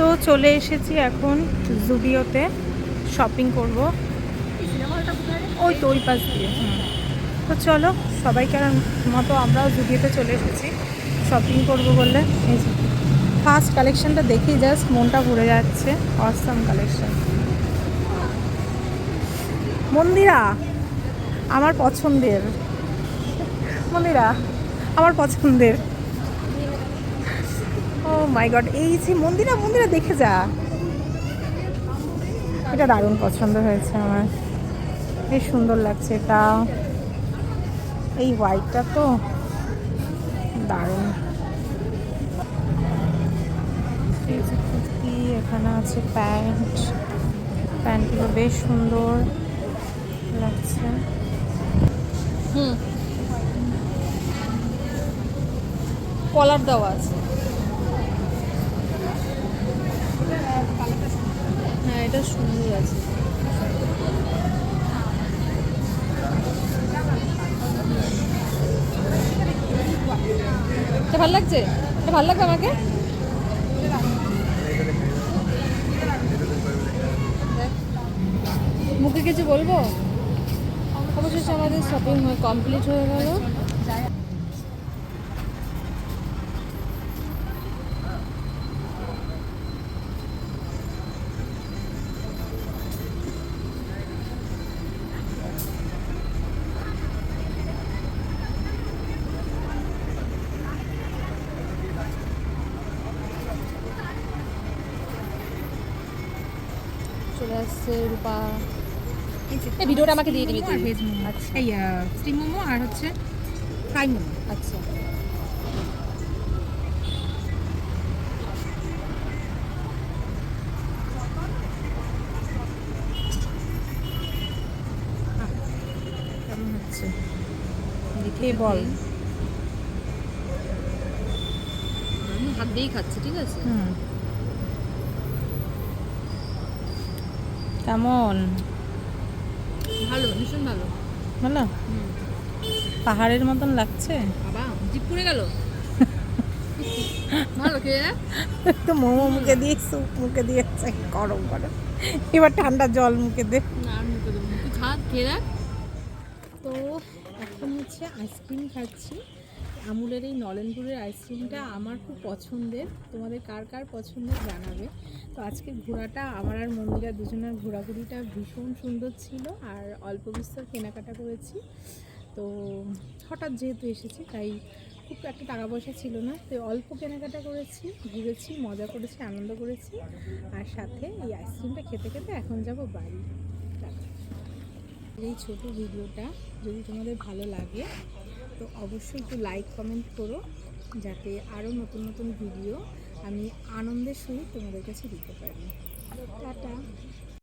তো চলে এসেছি এখন জুডিওতে শপিং করব। ওই তো ওই পাশ দিয়ে। তো চলো সবাইকার মতো আমরাও জুডিওতে চলে এসেছি। শপিং করব বললে ফার্স্ট কালেকশনটা দেখি জাস্ট মনটা ভরে যাচ্ছে। অসাম কালেকশন মন্দিরা, আমার পছন্দের। মন্দিরা, আমার পছন্দের। ও মাই গড এই যে মন্দিরা মন্দিরা দেখে যা। এটা দারুণ পছন্দ হয়েছে আমার। বেশ সুন্দর লাগছে এটা। এই হোয়াইটটা তো দারুণ। কুর্তি, এখানে আছে প্যান্ট। প্যান্টগুলো বেশ সুন্দর লাগছে। হুম। কলার দেওয়া আছে হ্যাঁ এটা সুন্দর আছে। এটা ভালো লাগছে? এটা ভালো লাগবে আমাকে? মুখে কিছু বলব? অবশেষে আমাদের শপিং কমপ্লিট হয়ে গেল। চলে আসছে রূপা। এই ভিডিওটা আমাকে দিয়ে দিবি। ভেজ মোমো আচ্ছা। এই স্টিম মোমো আর হচ্ছে ফ্রাই মোমো আচ্ছা। আমি হাত দিয়েই খাচ্ছি ঠিক আছে? হুম। কেমন? ভালো ভীষণ ভালো। ভালো? পাহাড়ের মতন লাগছে? বাবা জিপ পুড়ে গেল। ভালো খেয়ে তো মোমো মুখে দিয়ে স্যুপ মুখে দিয়েছে গরম গরম। এবার ঠান্ডা জল মুখে দে। না মুখে দেবো খা খেয়ে তো এখন হচ্ছে আইসক্রিম খাচ্ছি। আমুলের এই নলেনপুরের আইসক্রিমটা আমার খুব পছন্দের। তোমাদের কার কার পছন্দের জানাবে। তো আজকে ঘোরাটা আমার আর মন্দিরা দুজনের ঘোরাঘুরিটা ভীষণ সুন্দর ছিল আর অল্প বিস্তর কেনাকাটা করেছি। তো হঠাৎ যেহেতু এসেছি, তাই খুব একটা টাকা পয়সা ছিল না। তো অল্প কেনাকাটা করেছি, ঘুরেছি, মজা করেছি, আনন্দ করেছি। আর সাথে এই আইসক্রিমটা খেতে খেতে এখন যাব বাড়ি। এই ছোট ভিডিওটা যদি তোমাদের ভালো লাগে তো অবশ্যই একটু লাইক কমেন্ট করো, যাতে আরও নতুন নতুন ভিডিও আমি আনন্দের সহিত তোমাদের কাছে দিতে পারি। টাটা।